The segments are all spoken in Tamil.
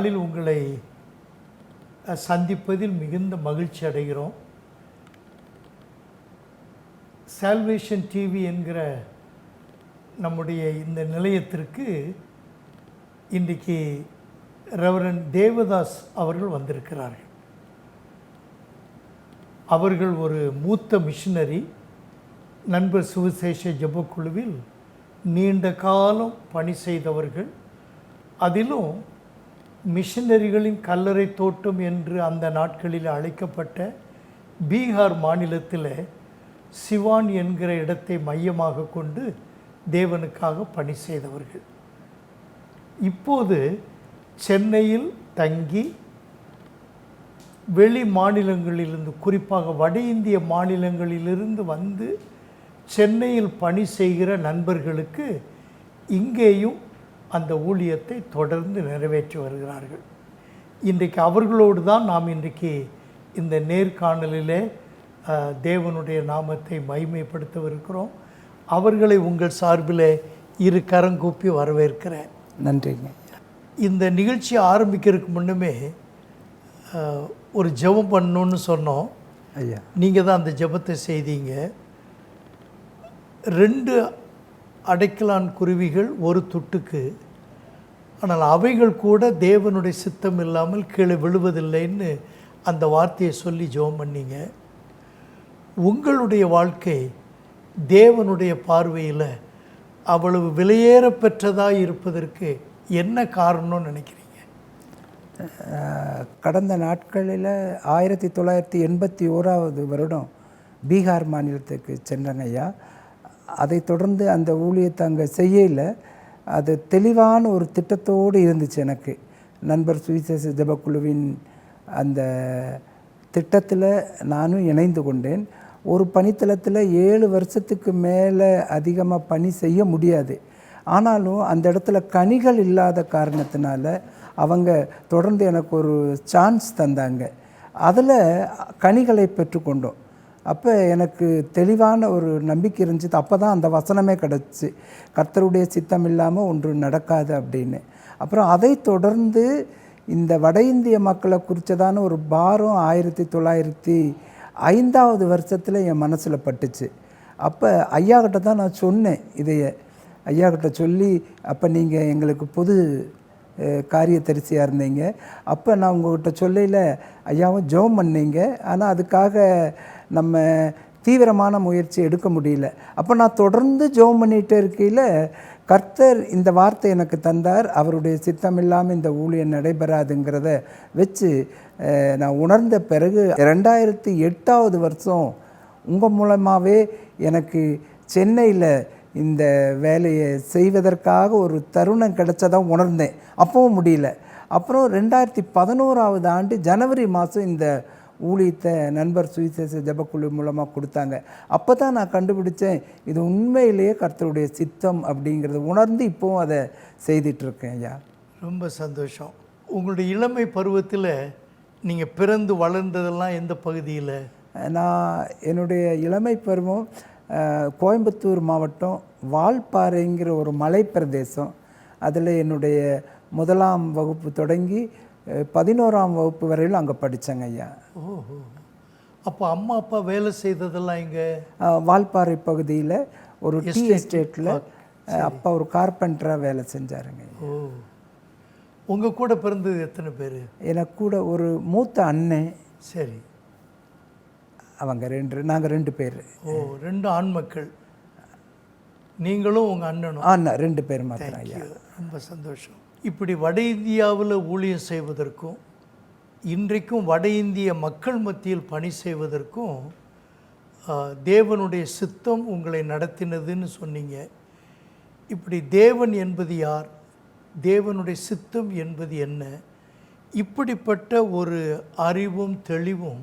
நாளில் உங்களை சந்திப்பதில் மிகுந்த மகிழ்ச்சி அடைகிறோம். சால்வேஷன் டிவி என்கிற நம்முடைய இந்த நிலையத்திற்கு இன்றைக்கு ரெவரன் தேவதாஸ் அவர்கள் வந்திருக்கிறார்கள். அவர்கள் ஒரு மூத்த மிஷினரி நண்பர் சுவிசேஷ ஜபக்குழுவில் நீண்ட காலம் பணி செய்தவர்கள். அதிலும் மிஷினரிகளின் கல்லறை தோட்டம் என்று அந்த நாட்களில் அழைக்கப்பட்ட பீகார் மாநிலத்தில் சிவான் என்கிற இடத்தை மையமாக கொண்டு தேவனுக்காக பணி செய்தவர்கள். இப்போது சென்னையில் தங்கி வெளி மாநிலங்களிலிருந்து குறிப்பாக வட இந்திய மாநிலங்களிலிருந்து வந்து சென்னையில் பணி செய்கிற நண்பர்களுக்கு இங்கேயும் அந்த ஊழியத்தை தொடர்ந்து நிறைவேற்றி வருகிறார்கள். இன்றைக்கு அவர்களோடு தான் நாம் இன்றைக்கு இந்த நேர்காணலிலே தேவனுடைய நாமத்தை மைமைப்படுத்தவிருக்கிறோம் அவர்களை உங்கள் சார்பிலே இரு கரங்கூப்பி வரவேற்கிறேன். நன்றிங்க. இந்த நிகழ்ச்சி ஆரம்பிக்கிறதுக்கு முன்னுமே ஒரு ஜெபம் பண்ணணும்னு சொன்னோம். ஐயா. நீங்கள் தான் அந்த ஜெபத்தை செய்தீங்க. ரெண்டு அடைக்கலான் குருவிகள் ஒரு துட்டுக்கு ஆனால் அவைகள் கூட தேவனுடைய சித்தம் இல்லாமல் கீழே விழுவதில்லைன்னு அந்த வார்த்தையை சொல்லி ஜெபம் பண்ணிங்க. உங்களுடைய வாழ்க்கை தேவனுடைய பார்வையில் அவ்வளவு விலையேற பெற்றதாக இருப்பதற்கு என்ன காரணம்னு நினைக்கிறீங்க? கடந்த நாட்களில் ஆயிரத்தி தொள்ளாயிரத்தி எண்பத்தி ஓராவது வருடம் பீகார் மாநிலத்துக்கு சென்றேங்க ஐயா. அதை தொடர்ந்து அந்த ஊழியத்தை அங்கே செய்யல. அது தெளிவான ஒரு திட்டத்தோடு இருந்துச்சு எனக்கு. நண்பர் சுவிசேஷ ஜபக்குழுவின் அந்த திட்டத்தில் நானும் இணைந்து கொண்டேன். ஒரு பணித்தளத்தில் ஏழு வருஷத்துக்கு மேலே அதிகமாக பணி செய்ய முடியாது. ஆனாலும் அந்த இடத்துல கனிகள் இல்லாத காரணத்தினால அவங்க தொடர்ந்து எனக்கு ஒரு சான்ஸ் தந்தாங்க. அதில் கனிகளை பெற்றுக்கொண்டோம். அப்போ எனக்கு தெளிவான ஒரு நம்பிக்கை இருந்துச்சு. அப்போ தான் அந்த வசனமே கிடச்சி. கர்த்தருடைய சித்தம் இல்லாமல் ஒன்று நடக்காது அப்படின்னு. அப்புறம் அதை தொடர்ந்து இந்த வட இந்திய மக்களை குறித்ததான ஒரு பாரம் ஆயிரத்தி தொள்ளாயிரத்தி ஐந்தாவது வருஷத்தில் என் மனசில் பட்டுச்சு. அப்போ ஐயா கிட்ட தான் நான் சொன்னேன் இதைய. ஐயா கிட்ட சொல்லி அப்போ நீங்கள் எங்களுக்கு பொது காரியதரிசியாக இருந்தீங்க. அப்போ நான் உங்கள்கிட்ட சொல்லையில் ஐயாவும் ஜெபம் பண்ணீங்க. ஆனால் அதுக்காக நம்ம தீவிரமான முயற்சி எடுக்க முடியல. அப்போ நான் தொடர்ந்து ஜோம் பண்ணிகிட்டே இருக்கையில் கர்த்தர் இந்த வார்த்தை எனக்கு தந்தார். அவருடைய சித்தம் இல்லாமல் இந்த ஊழியம் நடைபெறாதுங்கிறத வச்சு நான் உணர்ந்த பிறகு ரெண்டாயிரத்தி எட்டாவது வருஷம் உங்கள் மூலமாகவே எனக்கு சென்னையில் இந்த வேலையை செய்வதற்காக ஒரு தருணம் கிடைச்சதான் உணர்ந்தேன். அப்பவும் முடியல. அப்புறம் ரெண்டாயிரத்தி பதினோராவது ஆண்டு ஜனவரி மாதம் இந்த ஊழியத்தை நண்பர் சுவிசேஷ ஜபக்குழு மூலமாக கொடுத்தாங்க. அப்போ தான் நான் கண்டுபிடிச்சேன் இது உண்மையிலேயே கர்த்தருடைய சித்தம் அப்படிங்கிறத உணர்ந்து இப்போவும் அதை செய்துட்ருக்கேன் ஐயா. ரொம்ப சந்தோஷம். உங்களுடைய இளமை பருவத்தில் நீங்கள் பிறந்து வளர்ந்ததெல்லாம் எந்த பகுதியில்? நான் என்னுடைய இளமை பருவம் கோயம்புத்தூர் மாவட்டம் வால்பாறைங்கிற ஒரு மலை பிரதேசம் அதில் என்னுடைய முதலாம் வகுப்பு தொடங்கி பதினோராம் வகுப்பு வரையிலும் அங்கே படித்தேங்க ஐயா. ஓஹோ. அப்போ அம்மா அப்பா வேலை செய்ததெல்லாம் இங்கே வால்பாறை பகுதியில் ஒரு டீ எஸ்டேட்டில் அப்பா ஒரு கார்பெண்டராக வேலை செஞ்சாருங்க உங்கள் கூட பிறந்தது எத்தனை பேர்? எனக்கு கூட ஒரு மூத்த அண்ணன் சரி. அவங்க ரெண்டு நாங்கள் ரெண்டு பேர். ஓ ரெண்டு ஆண் மக்கள். நீங்களும் உங்கள் அண்ணனும். அண்ணா ரெண்டு பேர் மாத்திரம் ஐயா. ரொம்ப சந்தோஷம். இப்படி வட இந்தியாவில் ஊழியம் செய்வதற்கும் இன்றைக்கும் வட இந்திய மக்கள் மத்தியில் பணி செய்வதற்கும் தேவனுடைய சித்தம் உங்களை நடத்தினதுன்னு சொன்னீங்க. இப்படி தேவன் என்பது யார்? தேவனுடைய சித்தம் என்பது என்ன? இப்படிப்பட்ட ஒரு அறிவும் தெளிவும்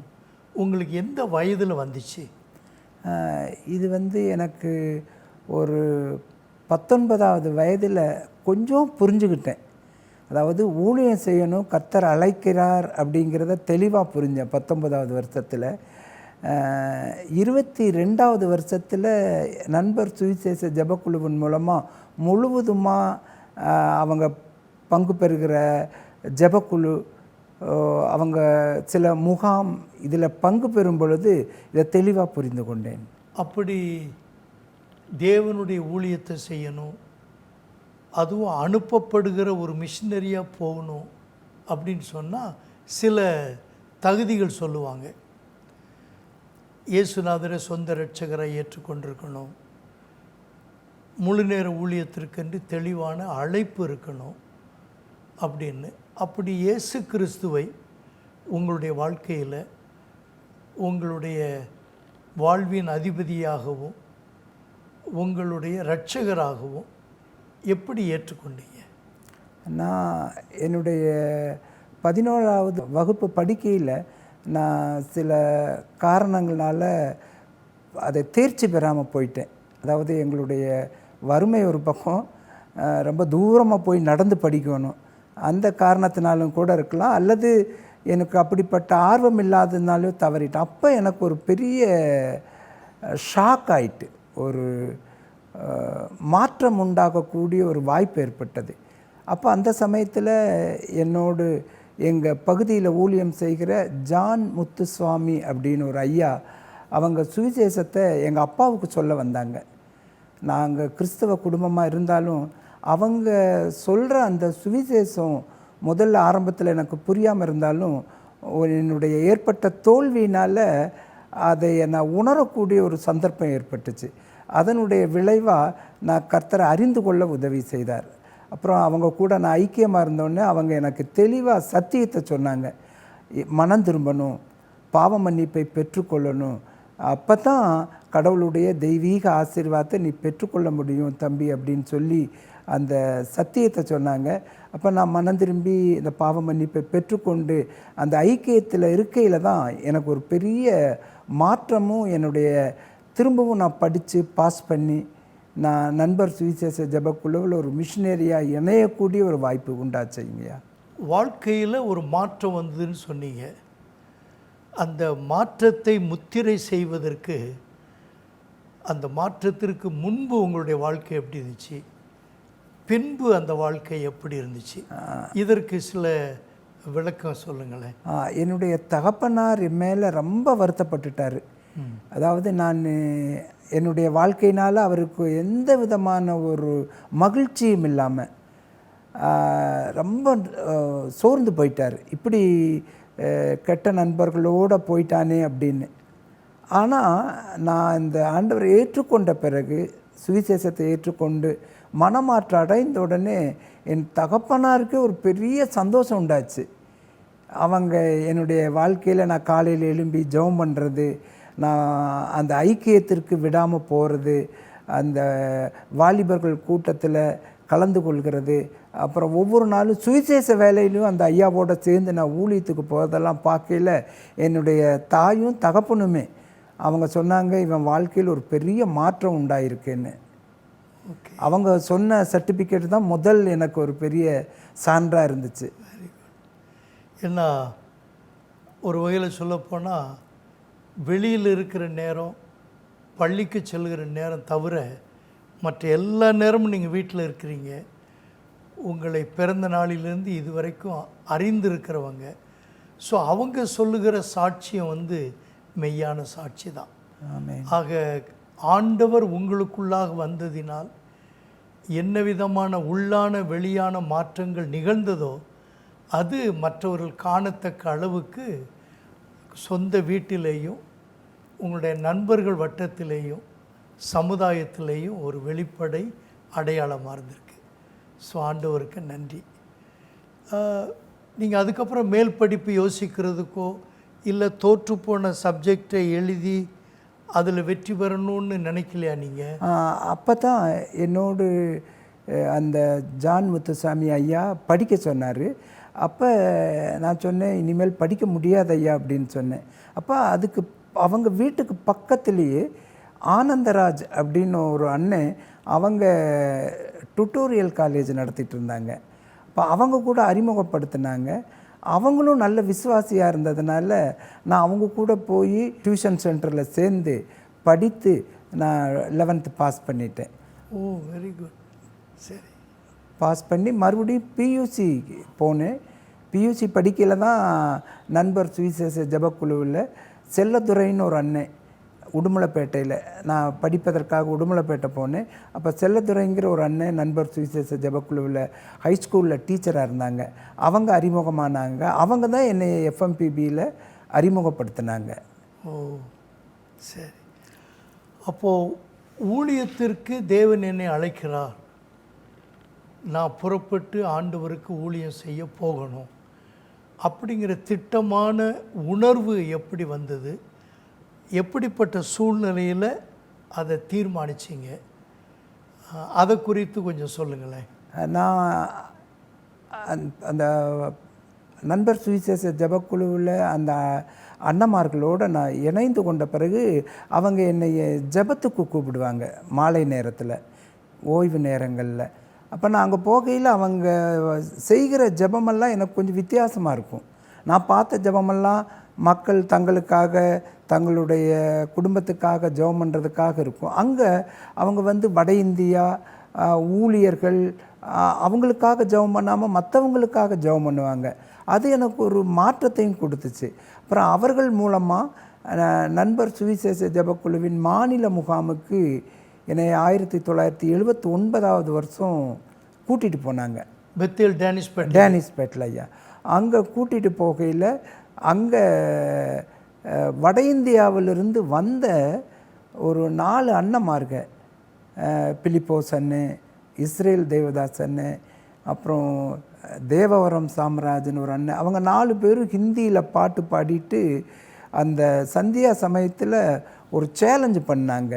உங்களுக்கு எந்த வயதில் வந்துச்சு? இது வந்து எனக்கு ஒரு பத்தொன்பதாவது வயதில் கொஞ்சம் புரிஞ்சுக்கிட்டேன். அதாவது ஊழியம் செய்யணும் கர்த்தர் அழைக்கிறார் அப்படிங்கிறத தெளிவாக புரிஞ்சேன் பத்தொன்பதாவது வருஷத்தில் இருபத்தி ரெண்டாவது வருஷத்தில் நண்பர் சுவிசேஷ ஜபக்குழுவின் மூலமாக முழுவதுமாக அவங்க பங்கு பெறுகிற ஜபக்குழு அவங்க சில முகாம் இதில் பங்கு பெறும் பொழுது இதை தெளிவாக புரிந்து கொண்டேன். அப்படி தேவனுடைய ஊழியத்தை செய்யணும் அதுவும் அனுப்பப்படுகிற ஒரு மிஷினரியாக போகணும் அப்படின்னு சொன்னால் சில தகுதிகள் சொல்லுவாங்க. இயேசுநாதரை சொந்த ரட்சகரை ஏற்றுக்கொண்டிருக்கணும். முழு நேர ஊழியத்திற்கென்று தெளிவான அழைப்பு இருக்கணும் அப்படின்னு. அப்படி இயேசு கிறிஸ்துவை உங்களுடைய வாழ்க்கையில் உங்களுடைய வாழ்வின் அதிபதியாகவும் உங்களுடைய இரட்சகராகவும் எப்படி ஏற்றுக்கொண்டீங்க? நான் என்னுடைய பதினோராவது வகுப்பு படிக்கையில் நான் சில காரணங்களால் அதை தேர்ச்சி பெறாமல் போயிட்டேன். அதாவது எங்களுடைய வறுமை ஒரு பக்கம் ரொம்ப தூரமாக போய் நடந்து படிக்கணும். அந்த காரணத்தினாலும் கூட இருக்கலாம். அல்லது எனக்கு அப்படிப்பட்ட ஆர்வம் இல்லாததுனாலும் தவறிட்டேன். அப்போ எனக்கு ஒரு பெரிய ஷாக் ஆயிட்டு. ஒரு மாற்றம் உண்டாகக்கூடிய ஒரு வாய்ப்பு ஏற்பட்டது. அப்போ அந்த சமயத்தில் என்னோடு எங்கள் பகுதியில் ஊழியம் செய்கிற ஜான் முத்துசுவாமி அப்படின்னு ஒரு ஐயா அவங்க சுவிசேஷத்தை எங்கள் அப்பாவுக்கு சொல்ல வந்தாங்க. நாங்கள் கிறிஸ்தவ குடும்பமாக இருந்தாலும் அவங்க சொல்கிற அந்த சுவிசேஷம் முதல்ல ஆரம்பத்தில் எனக்கு புரியாமல் இருந்தாலும் என்னுடைய ஏற்பட்ட தோல்வியினால் அதை நான் உணரக்கூடிய ஒரு சந்தர்ப்பம் ஏற்பட்டுச்சு. அதனுடைய விளைவாக நான் கர்த்தரை அறிந்து கொள்ள உதவி செய்தார். அப்புறம் அவங்க கூட நான் ஐக்கியமாக இருந்தோடனே அவங்க எனக்கு தெளிவாக சத்தியத்தை சொன்னாங்க. மனம் திரும்பணும் பாவ மன்னிப்பை பெற்றுக்கொள்ளணும். அப்போ தான் கடவுளுடைய தெய்வீக ஆசீர்வாதத்தை நீ பெற்றுக்கொள்ள முடியும் தம்பி அப்படின்னு சொல்லி அந்த சத்தியத்தை சொன்னாங்க. அப்போ நான் மனம் திரும்பி இந்த பாவ மன்னிப்பை பெற்றுக்கொண்டு அந்த ஐக்கியத்தில் இருக்கையில் தான் எனக்கு ஒரு பெரிய மாற்றமும் என்னுடைய திரும்பவும் நான் படித்து பாஸ் பண்ணி நான் நண்பர் சுவிசேஷ ஜபக்குழுவில் ஒரு மிஷினரியாக இணையக்கூடிய ஒரு வாய்ப்பு உண்டாச்சுங்கய்யா வாழ்க்கையில் ஒரு மாற்றம் வந்ததுன்னு சொன்னீங்க. அந்த மாற்றத்தை முத்திரை செய்வதற்கு அந்த மாற்றத்திற்கு முன்பு உங்களுடைய வாழ்க்கை எப்படி இருந்துச்சு? பின்பு அந்த வாழ்க்கை எப்படி இருந்துச்சு? இதற்கு சில விளக்கம் சொல்லுங்களேன். என்னுடைய தகப்பனார் மேலே ரொம்ப வருத்தப்பட்டுட்டார். அதாவது நான் என்னுடைய வாழ்க்கையினால் அவருக்கு எந்த விதமான ஒரு மகிழ்ச்சியும் இல்லாமல் ரொம்ப சோர்ந்து போயிட்டார். இப்படி கெட்ட நண்பர்களோடு போயிட்டானே அப்படின்னு. ஆனால் நான் இந்த ஆண்டவர் ஏற்றுக்கொண்ட பிறகு சுவிசேஷத்தை ஏற்றுக்கொண்டு மனமாற்ற அடைந்த உடனே என் தகப்பனாருக்கு ஒரு பெரிய சந்தோஷம் உண்டாச்சு. அவங்க என்னுடைய வாழ்க்கையில் நான் காலையில் எழும்பி ஜெபம் பண்ணுறது நான் அந்த ஐக்கியத்திற்கு விடாமல் போகிறது அந்த வாலிபர்கள் கூட்டத்தில் கலந்து கொள்கிறது அப்புறம் ஒவ்வொரு நாளும் சுவிசேஷ வேலையிலையும் அந்த ஐயாவோட சேர்ந்து நான் ஊழியத்துக்கு போகிறதெல்லாம் பார்க்கையில் என்னுடைய தாயும் தகப்பனுமே அவங்க சொன்னாங்க இவன் வாழ்க்கையில் ஒரு பெரிய மாற்றம் உண்டாயிருக்குன்னு. ஓகே. அவங்க சொன்ன சர்டிஃபிகேட் தான் முதல் எனக்கு ஒரு பெரிய சான்றாக இருந்துச்சு. ஏன்னா ஒரு வகையில் சொல்லப்போனால் வெளியில் இருக்கிற நேரம் பள்ளிக்கு செல்கிற நேரம் தவிர மற்ற எல்லா நேரமும் நீங்கள் வீட்டில் இருக்கிறீங்க. உங்களை பிறந்த நாளிலிருந்து இது வரைக்கும் அறிந்திருக்கிறவங்க. ஸோ அவங்க சொல்லுகிற சாட்சியம் வந்து மெய்யான சாட்சி தான். ஆக ஆண்டவர் உங்களுக்குள்ளாக வந்ததினால் என்ன விதமான உள்ளான வெளியான மாற்றங்கள் நிகழ்ந்ததோ அது மற்றவர்கள் காணத்தக்க அளவுக்கு சொந்த வீட்டிலேயும் உங்களுடைய நண்பர்கள் வட்டத்திலேயும் சமுதாயத்திலேயும் ஒரு வெளிப்படை அடையாளமாக இருந்திருக்கு. ஸோ ஆண்டவருக்கு நன்றி. நீங்கள் அதுக்கப்புறம் மேல் படிப்பு யோசிக்கிறதுக்கோ இல்லை தோற்றுப்போன சப்ஜெக்டை எழுதி அதில் வெற்றி பெறணும்னு நினைக்கலையா நீங்கள் அப்போ தான் என்னோடு அந்த ஜான் முத்துசாமி ஐயா படிக்க சொன்னார். அப்போ நான் சொன்னேன் இனிமேல் படிக்க முடியாது ஐயா அப்படின்னு சொன்னேன். அப்போ அதுக்கு அவங்க வீட்டுக்கு பக்கத்துலேயே ஆனந்தராஜ் அப்படின்னு ஒரு அண்ணன் அவங்க டுட்டோரியல் காலேஜ் நடத்திட்டு இருந்தாங்க. அப்போ அவங்க கூட அறிமுகப்படுத்தினாங்க. அவங்களும் நல்ல விசுவாசியாக இருந்ததுனால நான் அவங்க கூட போய் டியூஷன் சென்டரில் சேர்ந்து படித்து நான் லெவன்த்து பாஸ் பண்ணிட்டேன். ஓ வெரி குட் சரி. பாஸ் பண்ணி மறுபடியும் பியூசி போனேன். பியூசி படிக்கல தான் நண்பர் சுவிசேஷ ஜபக்குழுவில் செல்லதுரைன்னு ஒரு அண்ணன் உடுமலைப்பேட்டையில். நான் படிப்பதற்காக உடுமலைப்பேட்டை போனேன். அப்போ செல்லதுரைங்கிற ஒரு அண்ணன் நண்பர் சுவிசேஷ ஜபக்குழுவில் ஹைஸ்கூலில் டீச்சராக இருந்தாங்க. அவங்க அறிமுகமானாங்க. அவங்க தான் என்னை எஃப்எம்பிபியில் அறிமுகப்படுத்தினாங்க. ஓ சரி. அப்போது ஊழியத்திற்கு தேவன் என்னை அழைக்கிறார். நான் புறப்பட்டு ஆண்டவருக்கு ஊழியம் செய்ய போகணும். அப்படிங்கிற திட்டமான உணர்வு எப்படி வந்தது? எப்படிப்பட்ட சூழ்நிலையில் அதை தீர்மானிச்சிங்க? அதை குறித்து கொஞ்சம் சொல்லுங்களேன். நான் அந்த- அந்த நண்பர் சுவிசேஷ ஜபக்குழுவில் அந்த அண்ணமார்களோடு நான் இணைந்து கொண்ட பிறகு அவங்க என்னை ஜெபத்துக்கு கூப்பிடுவாங்க மாலை நேரத்தில் ஓய்வு நேரங்களில். அப்போ நான் அங்கே போகையில் அவங்க செய்கிற ஜெபமெல்லாம் எனக்கு கொஞ்சம் வித்தியாசமாக இருக்கும். நான் பார்த்த ஜெபமெல்லாம் மக்கள் தங்களுக்காக தங்களுடைய குடும்பத்துக்காக ஜெபம் பண்ணுறதுக்காக இருக்கும். அங்கே அவங்க வந்து வட இந்தியா ஊழியர்கள் அவங்களுக்காக ஜெபம் பண்ணாமல் மற்றவங்களுக்காக ஜெபம் பண்ணுவாங்க. அது எனக்கு ஒரு மாற்றத்தையும் கொடுத்துச்சு. அப்புறம் அவர்கள் மூலமாக நண்பர் சுவிசேஷ ஜபக்குழுவின் மாநில முகாமுக்கு என்னை ஆயிரத்தி தொள்ளாயிரத்தி எழுபத்தி ஒன்பதாவது வருஷம் கூட்டிகிட்டு போனாங்க. பெத்தேல் டேனிஷ்பேட் டேனிஸ்பேட்டில் ஐயா. அங்கே கூட்டிகிட்டு போகையில் அங்கே வட இந்தியாவிலிருந்து வந்த ஒரு நாலு அண்ணமார்க அஹ், பிலிப்போஸ் அண்ணு இஸ்ரேல் தேவதாஸ் அண்ணு அப்புறம் தேவவரம் சாம்ராஜன் ஒரு அண்ணன். அவங்க நாலு பேரும் ஹிந்தியில் பாட்டு பாடிட்டு அந்த சந்தியா சமயத்தில் ஒரு சேலஞ்சு பண்ணாங்க.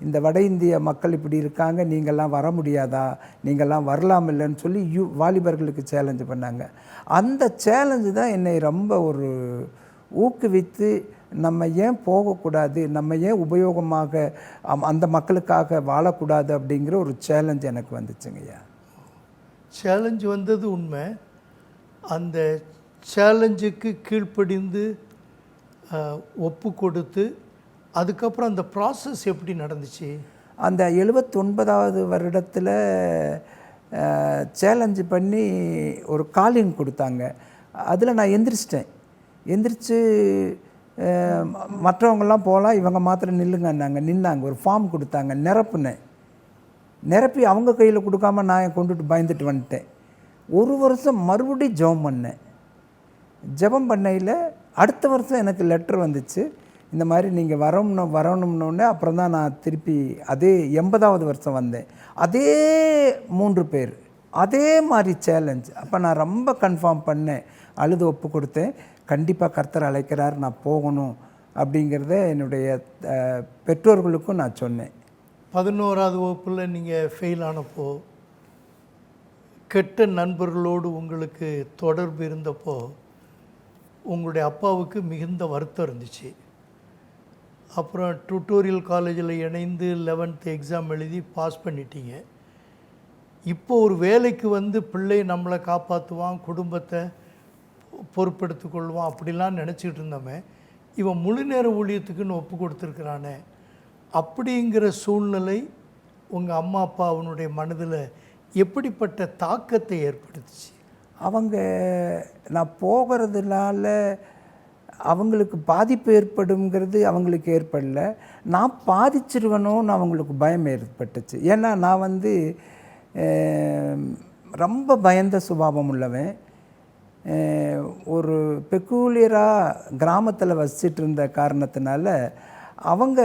இந்த வட இந்திய மக்கள் இப்படி இருக்காங்க நீங்கள்லாம் வர முடியாதா? நீங்கள்லாம் வரலாம் இல்லைன்னு சொல்லி யூ வாலிபர்களுக்கு சேலஞ்சு பண்ணாங்க. அந்த சேலஞ்சு தான் என்னை ரொம்ப ஒரு ஊக்குவித்து நம்ம ஏன் போகக்கூடாது நம்ம ஏன் உபயோகமாக அம்- அந்த மக்களுக்காக வாழக்கூடாது அப்படிங்கிற ஒரு சேலஞ்ச் எனக்கு வந்துச்சுங்கய்யா சேலஞ்சு வந்தது உண்மை. அந்த சேலஞ்சுக்கு கீழ்ப்படிந்து ஒப்பு கொடுத்து அதுக்கப்புறம் அந்த ப்ராசஸ் எப்படி நடந்துச்சு? அந்த எழுபத்தொன்பதாவது வருடத்தில் சேலஞ்சு பண்ணி ஒரு காலிங் கொடுத்தாங்க. அதில் நான் எந்திரிச்சிட்டேன். எந்திரிச்சு ம- மற்றவங்கெல்லாம் போகலாம் இவங்க மாத்திரம் நில்லுங்கன்னாங்க. நின்னாங்க. ஒரு ஃபார்ம் கொடுத்தாங்க. நிரப்புனேன். நிரப்பி அவங்க கையில் கொடுக்காம நான் கொண்டுட்டு பயந்துட்டு வந்துட்டேன். ஒரு வருஷம் மறுபடியும் ஜெபம் பண்ணேன். ஜெபம் பண்ணையில் அடுத்த வருஷம் எனக்கு லெட்டர் வந்துச்சு. இந்த மாதிரி நீங்கள் வரணும்னு வரணும்னோடனே அப்புறம் தான் நான் திருப்பி அதே எண்பதாவது வருஷம் வந்தேன். அதே மூன்று பேர் அதே மாதிரி சேலஞ்ச் அப்போ நான் ரொம்ப கன்ஃபார்ம் பண்ணேன். அழுது ஒப்பு கொடுத்தேன். கண்டிப்பாக கர்த்தர் அழைக்கிறார் நான் போகணும் அப்படிங்கிறத என்னுடைய பெற்றோர்களுக்கும் நான் சொன்னேன். பதினோராவது வகுப்பில் நீங்கள் ஃபெயில் ஆனப்போ கெட்ட நண்பர்களோடு உங்களுக்கு தொடர்பு இருந்தப்போ உங்களுடைய அப்பாவுக்கு மிகுந்த வருத்தம் இருந்துச்சு. அப்புறம் டுட்டோரியல் காலேஜில் இணைந்து லெவன்த்து எக்ஸாம் எழுதி பாஸ் பண்ணிட்டீங்க. இப்போ ஒரு வேலைக்கு வந்து பிள்ளை நம்மளை காப்பாற்றுவான் குடும்பத்தை பொறுப்பெடுத்துக் கொள்வான் அப்படிலாம் நினச்சிக்கிட்டு இருந்தோமே இவன் முழு நேர ஊழியத்துக்குன்னு ஒப்பு கொடுத்துருக்குறானே. அப்படிங்கிற சூழ்நிலை உங்கள் அம்மா அப்பா அவனுடைய மனதில் எப்படிப்பட்ட தாக்கத்தை ஏற்படுத்துச்சு? அவங்க நான் போகிறதுனால அவங்களுக்கு பாதிப்பு ஏற்படுங்கிறது அவங்களுக்கு ஏற்படல. நான் பாதிச்சிருவனோன்னு அவங்களுக்கு பயம் ஏற்பட்டுச்சு. ஏன்னா நான் வந்து ரொம்ப பயந்த சுபாவம் உள்ளவன். ஒரு பெக்கூலியராக கிராமத்தில் வசிச்சிட்டு இருந்த காரணத்தினால அவங்க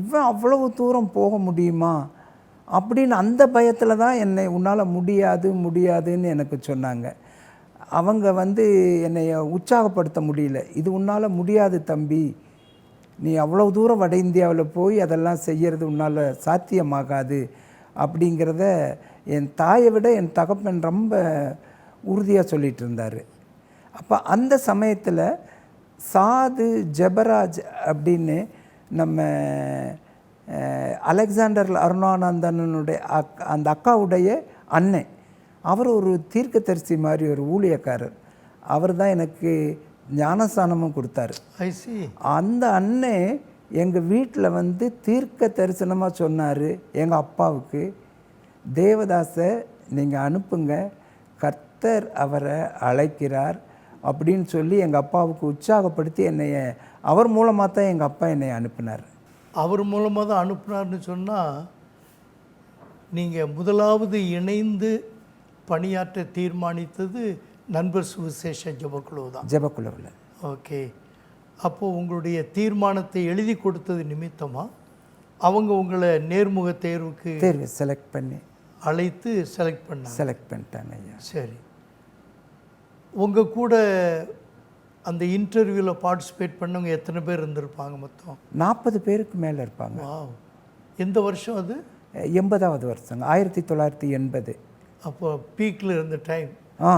இவன் அவ்வளவு தூரம் போக முடியுமா? அப்படின்னு அந்த பயத்தில் தான் என்னை உன்னால் முடியாது முடியாதுன்னு எனக்கு சொன்னாங்க. அவங்க வந்து என்னை உற்சாகப்படுத்த முடியல. இது உன்னால் முடியாது தம்பி. நீ அவ்வளோ தூரம் வட இந்தியாவில் போய் அதெல்லாம் செய்கிறது உன்னால் சாத்தியமாகாது அப்படிங்கிறத என் தாயை விட என் தகப்பன் ரொம்ப உறுதியாக சொல்லிட்டு இருந்தார். அப்போ அந்த சமயத்தில் சாது ஜெபராஜ் அப்படின்னு நம்ம அலெக்சாண்டர் அருணானந்தனுடைய அக் அந்த அக்காவுடைய அண்ணன் அவர் ஒரு தீர்க்கதரிசி மாதிரி ஒரு ஊழியக்காரர். அவர் தான் எனக்கு ஞானஸ்தானமும் கொடுத்தாரு. அந்த அண்ணன் எங்கள் வீட்டில் வந்து தீர்க்க தரிசனமாக சொன்னார் எங்கள் அப்பாவுக்கு. தேவதாஸை நீங்கள் அனுப்புங்க கர்த்தர் அவரை அழைக்கிறார் அப்படின்னு சொல்லி எங்கள் அப்பாவுக்கு உற்சாகப்படுத்தி என்னைய அவர் மூலமாக தான் எங்கள் அப்பா என்னை அனுப்பினார். அவர் மூலமாக தான் அனுப்புனார்னு சொன்னால் நீங்கள் முதலாவது இணைந்து பணியாற்ற தீர்மானித்தது நண்பர் சுவிசேஷ ஜபக்குழு தான் ஜெபக்குழுவில். ஓகே. அப்போது உங்களுடைய தீர்மானத்தை எழுதி கொடுத்தது நிமித்தமாக அவங்க உங்களை நேர்முக தேர்வுக்கு தேர்வு செலக்ட் பண்ணி அழைத்து செலக்ட் பண்ணாங்க. செலக்ட் பண்ணிட்டாங்க ஐயா. சரி. உங்கள் கூட அந்த இன்டர்வியூவில் பார்ட்டிசிபேட் பண்ணவங்க எத்தனை பேர் இருந்திருப்பாங்க மொத்தம்? நாற்பது பேருக்கு மேலே இருப்பாங்க. எந்த வருஷம் அது? எண்பதாவது வருஷங்க. ஆயிரத்தி தொள்ளாயிரத்தி எண்பது. அப்போ பீக்கில் இருந்த டைம் ஆ.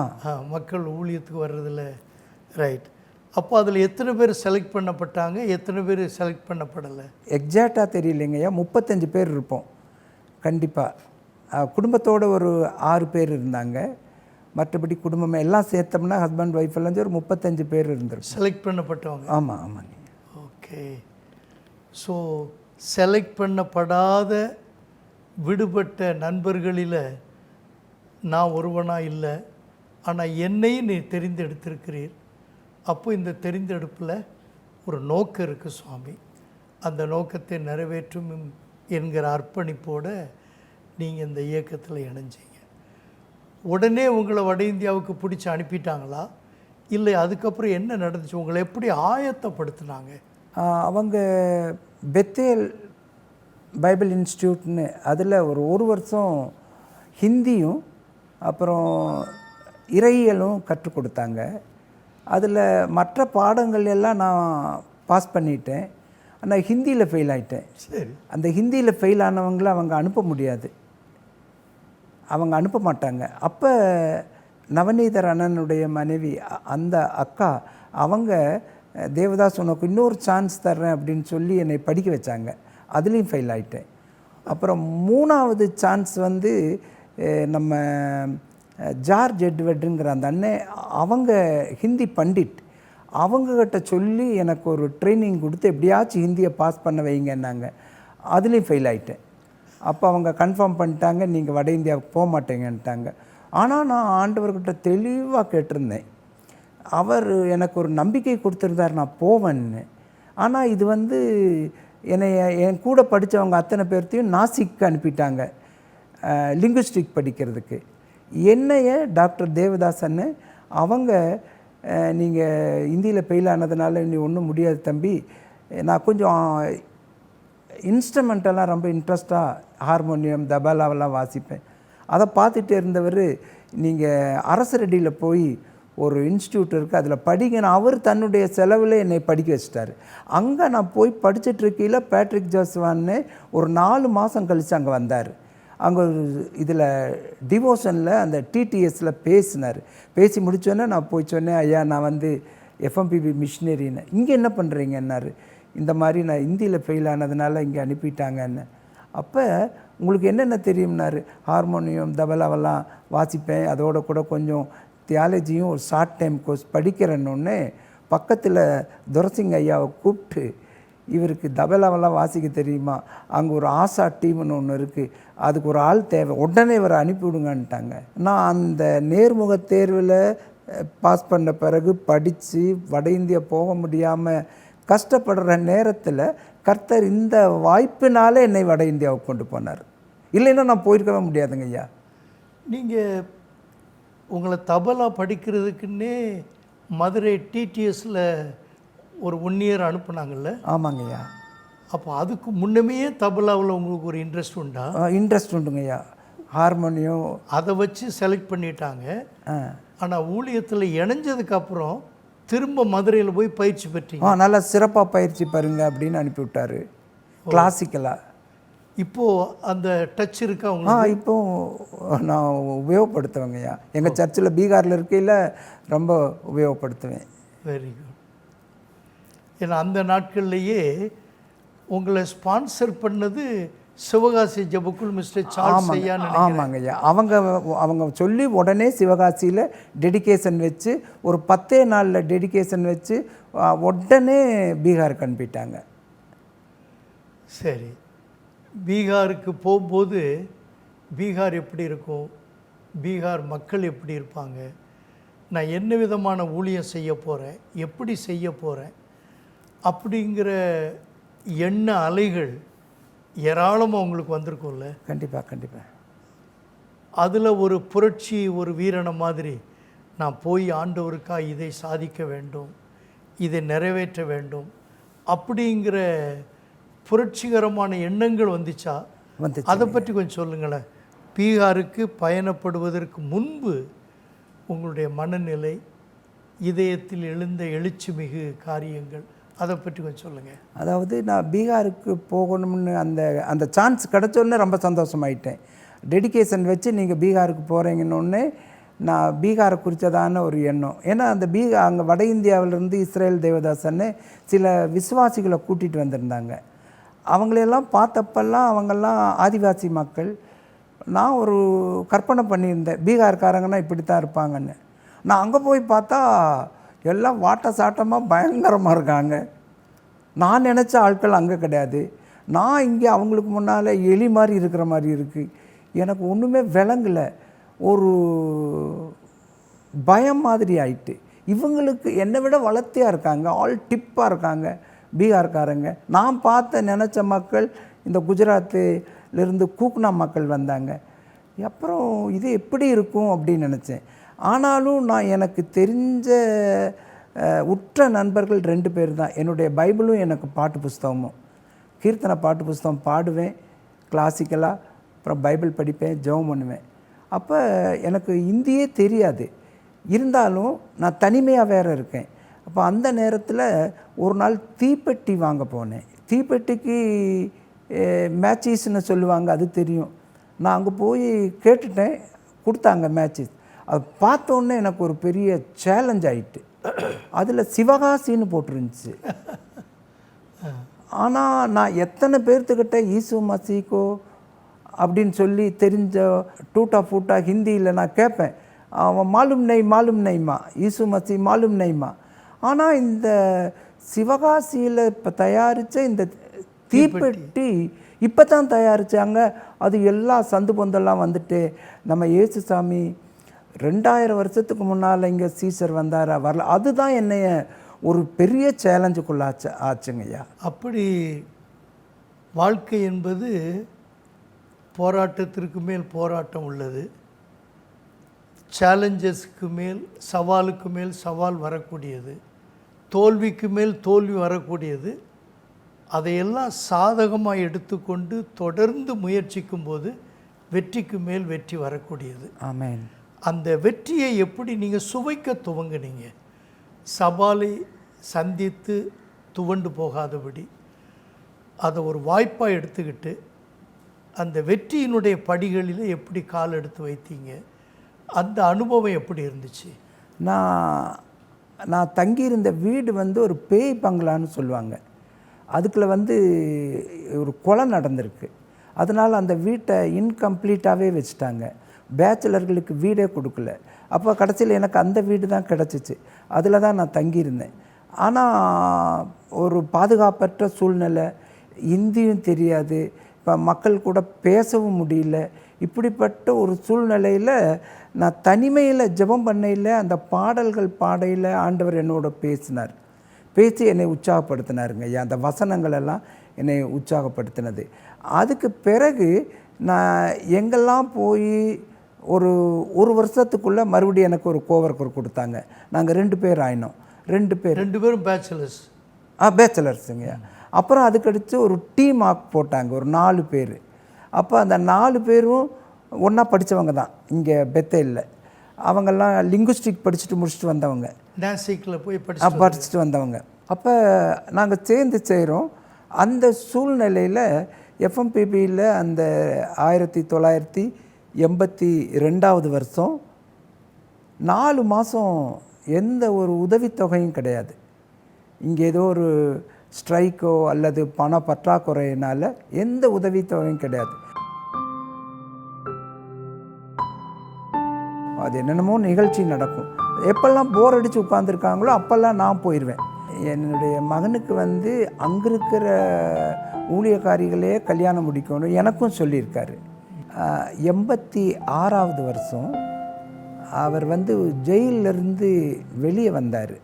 மக்கள் ஊழியத்துக்கு வர்றதில்ல ரைட் அப்போ அதில் எத்தனை பேர் செலக்ட் பண்ணப்பட்டாங்க எத்தனை பேர் செலக்ட் பண்ணப்படலை? எக்ஸாக்டாக தெரியலைங்கய்யா. முப்பத்தஞ்சு பேர் இருப்போம். கண்டிப்பாக குடும்பத்தோட ஒரு ஆறு பேர் இருந்தாங்க. மற்றபடி குடும்பம் எல்லாம் சேர்த்தோம்னா ஹஸ்பண்ட் ஒய்ஃப் எல்லாம் ஒரு முப்பத்தஞ்சு பேர் இருந்திருப்போம் செலக்ட் பண்ணப்பட்டவங்க? ஆமாம் ஆமாங்க ஓகே ஸோ செலக்ட் பண்ணப்படாத விடுபட்ட நண்பர்களில் நான் ஒருவனாக இல்லை ஆனால் என்னையும் நீ தெரிந்தெடுத்திருக்கிறீர். அப்போ இந்த தெரிந்தெடுப்பில் ஒரு நோக்கம் இருக்குது சுவாமி. அந்த நோக்கத்தை நிறைவேற்றும் என்கிற அர்ப்பணிப்போடு நீங்கள் இந்த இயக்கத்தில் இணைஞ்சீங்க. உடனே உங்களை வட இந்தியாவுக்கு பிடிச்சி அனுப்பிட்டாங்களா? இல்லை அதுக்கப்புறம் என்ன நடந்துச்சு? உங்களை எப்படி ஆயத்தப்படுத்தினாங்க? அவங்க பெத்தேல் பைபிள் இன்ஸ்டியூட்னு அதில் ஒரு ஒரு வருஷம் ஹிந்தியும் அப்புறம் இறையியலும் கற்றுக் கொடுத்தாங்க. அதில் மற்ற பாடங்கள் எல்லாம் நான் பாஸ் பண்ணிட்டேன். ஆனால் ஹிந்தியில் ஃபெயில் ஆயிட்டேன். சரி. அந்த ஹிந்தியில் ஃபெயில் ஆனவங்கள அவங்க அனுப்ப முடியாது. அவங்க அனுப்ப மாட்டாங்க. அப்போ நவநீதர் அண்ணனுடைய மனைவி அந்த அக்கா அவங்க தேவதாஸ் உனக்கு இன்னொரு சான்ஸ் தர்றேன் அப்படின்னு சொல்லி என்னை படிக்க வச்சாங்க. அதுலேயும் ஃபெயில் ஆயிட்டேன். அப்புறம் மூணாவது சான்ஸ் வந்து நம்ம ஜார்ஜ் எட்வர்டுங்கிற அந்த அண்ணன் அவங்க ஹிந்தி பண்டிட். அவங்கக்கிட்ட சொல்லி எனக்கு ஒரு ட்ரைனிங் கொடுத்து எப்படியாச்சும் ஹிந்தியை பாஸ் பண்ண வைங்கன்னாங்க. அதுலேயும் ஃபெயில் ஆகிட்டேன் அப்போ அவங்க கன்ஃபார்ம் பண்ணிட்டாங்க நீங்கள் வட இந்தியாவுக்கு போக மாட்டேங்கன்ட்டாங்க. ஆனால் நான் ஆண்டவர்கிட்ட தெளிவாக கேட்டிருந்தேன். அவர் எனக்கு ஒரு நம்பிக்கை கொடுத்துருந்தார் நான் போவேன்னு. ஆனால் இது வந்து என்னை என் கூட படித்தவங்க அத்தனை பேர்த்தையும் நாசிக்கு அனுப்பிட்டாங்க. லிங்குஸ்டிக் படிக்கிறதுக்கு. என்னைய டாக்டர் தேவதாசன்னு அவங்க நீங்கள் இந்தியில் ஃபெயில் ஆனதுனால நீ ஒன்றும் முடியாது தம்பி. நான் கொஞ்சம் இன்ஸ்ட்ருமெண்டெல்லாம் ரொம்ப இன்ட்ரெஸ்ட்டாக ஹார்மோனியம் தபாலாவெல்லாம் வாசிப்பேன். அதை பார்த்துட்டே இருந்தவர் நீங்கள் அரசரடியில் போய் ஒரு இன்ஸ்டியூட் இருக்குது அதில் படிக்கணும் அவர் தன்னுடைய செலவில் என்னை படிக்க வச்சிட்டாரு. அங்கே நான் போய் படிச்சுட்டு இருக்கையில் பேட்ரிக் ஜோஸ்வான்னு ஒரு நாலு மாதம் கழித்து அங்கே வந்தார். அங்கே இதில் டிவோஷனில் அந்த டிடிஎஸில் பேசினார். பேசி முடிச்சோன்னே நான் போய் சொன்னேன் ஐயா நான் வந்து எஃப்எம்பிபி மிஷினரின்னு இங்கே என்ன பண்ணுறீங்கன்னாரு இந்த மாதிரி நான் ஹிந்தியில் ஃபெயில் ஆனதுனால இங்கே அனுப்பிட்டாங்கன்னு. அப்போ உங்களுக்கு என்னென்ன தெரியும்னாரு? ஹார்மோனியம் தபலாவெல்லாம் வாசிப்பேன். அதோட கூட கொஞ்சம் தியாலஜியும் ஒரு ஷார்ட் டைம் கோர்ஸ் படிக்கிறேன்னொன்னே பக்கத்தில் துரசிங் ஐயாவை கூப்பிட்டு இவருக்கு தபலாவெல்லாம் வாசிக்க தெரியுமா? அங்கே ஒரு ஆசா டீம்னு ஒன்று இருக்குது அதுக்கு ஒரு ஆள் தேவை. உடனே இவரை அனுப்பிவிடுங்கன்ட்டாங்க. நான் அந்த நேர்முக தேர்வில் பாஸ் பண்ண பிறகு படித்து வட இந்தியா போக முடியாமல் கஷ்டப்படுற நேரத்தில் கர்த்தர் இந்த வாய்ப்பினாலே என்னை வட இந்தியாவுக்கு கொண்டு போனார். இல்லைன்னா நான் போயிருக்கவே முடியாதுங்க ஐயா. நீங்கள் உங்களை தபலா படிக்கிறதுக்குன்னே மதுரை டிடிஎஸில் ஒரு ஒன் இயர் அனுப்புனாங்கல்ல? ஆமாங்க ஐயா அப்போ அதுக்கு முன்னமே தபலாவில் உங்களுக்கு ஒரு இன்ட்ரெஸ்ட் உண்டா? இன்ட்ரெஸ்ட் உண்டுங்க ஐயா ஹார்மோனியம் அதை வச்சு செலக்ட் பண்ணிட்டாங்க. ஆனால் ஊழியத்தில் இணைஞ்சதுக்கப்புறம் திரும்ப மதுரையில் போய் பயிற்சி பெற்றீங்க. ஆ நல்லா சிறப்பாக பயிற்சி பாருங்க அப்படின்னு அனுப்பி விட்டாரு கிளாசிக்கலாக இப்போது அந்த டச் இருக்கா ஆ இப்போ நான் உபயோகப்படுத்துவேங்கய்யா. எங்கள் சர்ச்சில் பீகாரில் இருக்கையில் ரொம்ப உபயோகப்படுத்துவேன். வெரி குட் ஏன்னா அந்த நாட்கள்லேயே உங்களை ஸ்பான்சர் பண்ணது சிவகாசி ஜபக்குள் மிஸ்டர் சார்ல்ஸ் ஐயா ஆமாங்க ஐயா. அவங்க அவங்க சொல்லி உடனே சிவகாசியில் டெடிகேஷன் வச்சு ஒரு பத்தே நாளில் டெடிகேஷன் வச்சு உடனே பீகாருக்கு அனுப்பிட்டாங்க. சரி. பீகாருக்கு போகும்போது பீகார் எப்படி இருக்கும்? பீகார் மக்கள் எப்படி இருப்பாங்க? நான் என்ன விதமான ஊழியம் செய்ய போகிறேன் எப்படி செய்ய போகிறேன் அப்படிங்கிற எண்ண அலைகள் ஏராளமாக உங்களுக்கு வந்திருக்கும்ல? கண்டிப்பாக கண்டிப்பாக அதில் ஒரு புரட்சி ஒரு வீரனை மாதிரி நான் போய் ஆண்டவருக்காக இதை சாதிக்க வேண்டும் இதை நிறைவேற்ற வேண்டும் அப்படிங்கிற புரட்சிகரமான எண்ணங்கள் வந்துச்சா? வந்து அதை பற்றி கொஞ்சம் சொல்லுங்களேன். பீகாருக்கு பயணப்படுவதற்கு முன்பு உங்களுடைய மனநிலை இதயத்தில் எழுந்த எழுச்சி மிகு காரியங்கள் அதை பற்றி கொஞ்சம் சொல்லுங்கள் அதாவது நான் பீகாருக்கு போகணும்னு அந்த அந்த சான்ஸ் கிடச்சோன்னே ரொம்ப சந்தோஷமாயிட்டேன். டெடிகேஷன் வச்சு நீங்கள் பீகாருக்கு போகிறீங்கன்னு நான் பீகாரை குறித்ததான ஒரு எண்ணம். ஏன்னா அந்த பீகா அங்கே வட இந்தியாவிலேருந்து இஸ்ரேல் தேவதாசன்னு சில விசுவாசிகளை கூட்டிகிட்டு வந்திருந்தாங்க. அவங்களையெல்லாம் பார்த்தப்பெல்லாம் அவங்கெல்லாம் ஆதிவாசி மக்கள். நான் ஒரு கற்பனை பண்ணியிருந்தேன். பீகார்காரங்கன்னா இப்படி தான் இருப்பாங்கன்னு. நான் அங்கே போய் பார்த்தா எல்லாம் வாட்ட சாட்டமாக பயங்கரமாக இருக்காங்க. நான் நினச்ச ஆட்கள் அங்கே கிடையாது. நான் இங்கே அவங்களுக்கு முன்னால் எலி மாதிரி இருக்கிற மாதிரி இருக்குது எனக்கு ஒன்றுமே விளங்கலை. ஒரு பயம் மாதிரி ஆயிட்டு. இவங்களுக்கு என்னை விட வளர்த்தியாக இருக்காங்க. ஆல் டிப்பாக இருக்காங்க. பீகார்காரங்க. நான் பார்த்த நினச்ச மக்கள் இந்த குஜராத்துலேருந்து கூக்னா மக்கள் வந்தாங்க. அப்புறம் இது எப்படி இருக்கும் அப்படின்னு நினச்சேன். ஆனாலும் நான் எனக்கு தெரிஞ்ச உற்ற நண்பர்கள் ரெண்டு பேர் தான். என்னுடைய பைபிளும் எனக்கு பாட்டு புஸ்தகமும். கீர்த்தனை பாட்டு புஸ்தகம் பாடுவேன் கிளாசிக்கலாக அப்புறம் பைபிள் படிப்பேன் ஜெபம் பண்ணுவேன். அப்போ எனக்கு இந்தியே தெரியாது. இருந்தாலும் நான் தனிமையாக வேறு இருக்கேன். அப்போ அந்த நேரத்தில் ஒரு நாள் தீப்பெட்டி வாங்க போனேன். தீப்பெட்டிக்கு மேட்சஸ்ன்னு சொல்லுவாங்க அது தெரியும். நான் அங்கே போய் கேட்டுட்டேன் கொடுத்தாங்க மேட்சஸ் அது பார்த்தோன்னே எனக்கு ஒரு பெரிய சேலஞ்ச் ஆயிட்டு. அதில் சிவகாசின்னு போட்டிருந்துச்சு. ஆனால் நான் எத்தனை பேர்த்துக்கிட்ட ஈசு மசீக்கோ அப்படின்னு சொல்லி தெரிஞ்ச டூட்டா ஃபூட்டா ஹிந்தியில் நான் கேட்பேன். அவன் மாலும் நெய் மாலும் நெய்மா? ஈசு மசி மாலும் நெய்மா? ஆனால் இந்த சிவகாசியில் இப்போ தயாரித்த இந்த தீப்பெட்டி இப்போ தான் தயாரித்தாங்க அது எல்லா சந்து பொந்தெல்லாம் வந்துட்டு நம்ம இயேசு சாமி ரெண்டாயிரம் வருஷத்துக்கு முன்னால் இங்கே சீசர் வந்தாரா வரல. அதுதான் என்னைய ஒரு பெரிய சேலஞ்சுக்குள்ளாச்சு ஆச்சுங்கய்யா அப்படி வாழ்க்கை என்பது போராட்டத்திற்கு மேல் போராட்டம் உள்ளது. சேலஞ்சஸ்க்கு மேல் சவாலுக்கு மேல் சவால் வரக்கூடியது. தோல்விக்கு மேல் தோல்வி வரக்கூடியது. அதையெல்லாம் சாதகமாக எடுத்துக்கொண்டு தொடர்ந்து முயற்சிக்கும் போது வெற்றிக்கு மேல் வெற்றி வரக்கூடியது. ஆமென். அந்த வெற்றியை எப்படி நீங்கள் சுவைக்க துவங்குனீங்க? சவாலை சந்தித்து துவண்டு போகாதபடி அதை ஒரு வாய்ப்பாக எடுத்துக்கிட்டு அந்த வெற்றியினுடைய படிகளில் எப்படி கால் எடுத்து வைத்தீங்க? அந்த அனுபவம் எப்படி இருந்துச்சு? நான் நான் தங்கியிருந்த வீடு வந்து ஒரு பேய் பங்களான்னு சொல்லுவாங்க. அதுக்குள்ள வந்து ஒரு கொலை நடந்திருக்கு. அதனால் அந்த வீட்டை இன்கம்ப்ளீட்டாகவே வச்சுட்டாங்க. பேச்சுலர்களுக்கு வீடே கொடுக்கல. அப்போ கடைசியில் எனக்கு அந்த வீடு தான் கிடச்சிச்சு. அதில் தான் நான் தங்கியிருந்தேன். ஆனால் ஒரு பாதுகாப்பற்ற சூழ்நிலை இந்தியும் தெரியாது. இப்போ மக்கள் கூட பேசவும் முடியல. இப்படிப்பட்ட ஒரு சூழ்நிலையில் நான் தனிமையில் ஜெபம் பண்ணையில் அந்த பாடல்கள் பாடையில் ஆண்டவர் என்னோட பேசினார். பேசி என்னை உற்சாகப்படுத்தினாருங்க ஐயா. அந்த வசனங்கள் எல்லாம் என்னை உற்சாகப்படுத்தினது. அதுக்கு பிறகு நான் எங்கெல்லாம் போய் ஒரு ஒரு வருஷத்துக்குள்ளே மறுபடியும் எனக்கு ஒரு கோவர்க்கர் கொடுத்தாங்க. நாங்கள் ரெண்டு பேர் ஆயினோம். ரெண்டு பேர். ரெண்டு பேரும் பேச்சுலர்ஸ் ஆ பேச்சுலர்ஸுங்க அப்புறம் அதுக்கடுத்து ஒரு டீ மார்க் போட்டாங்க. ஒரு நாலு பேர். அப்போ அந்த நாலு பேரும் ஒன்றா படித்தவங்க தான். இங்கே பெத்தையில் அவங்கெல்லாம் லிங்குஸ்டிக் படிச்சுட்டு முடிச்சுட்டு வந்தவங்க. நாசிக்கில் போய் படிச்சு படிச்சுட்டு வந்தவங்க. அப்போ நாங்கள் சேர்ந்து செய்கிறோம் அந்த சூழ்நிலையில் எஃப்எம்பிபியில் அந்த ஆயிரத்தி தொள்ளாயிரத்தி எண்பத்தி ரெண்டாவது வருஷம் நாலு மாதம் எந்த ஒரு உதவித்தொகையும் கிடையாது. இங்கே ஏதோ ஒரு ஸ்ட்ரைக்கோ அல்லது பண பற்றாக்குறையினால் எந்த உதவித்தொகையும் கிடையாது. அது என்னென்னமோ நிகழ்ச்சி நடக்கும். எப்பெல்லாம் போர் அடித்து உட்காந்துருக்காங்களோ அப்போல்லாம் நான் போயிடுவேன் என்னுடைய மகனுக்கு வந்து அங்கே இருக்கிற ஊழியக்காரிகளே கல்யாணம் முடிக்கணும் எனக்கும் சொல்லியிருக்காரு. எண்பத்தி ஆறாவது வருஷம் அவர் வந்து ஜெயிலிருந்து வெளியே வந்தார்.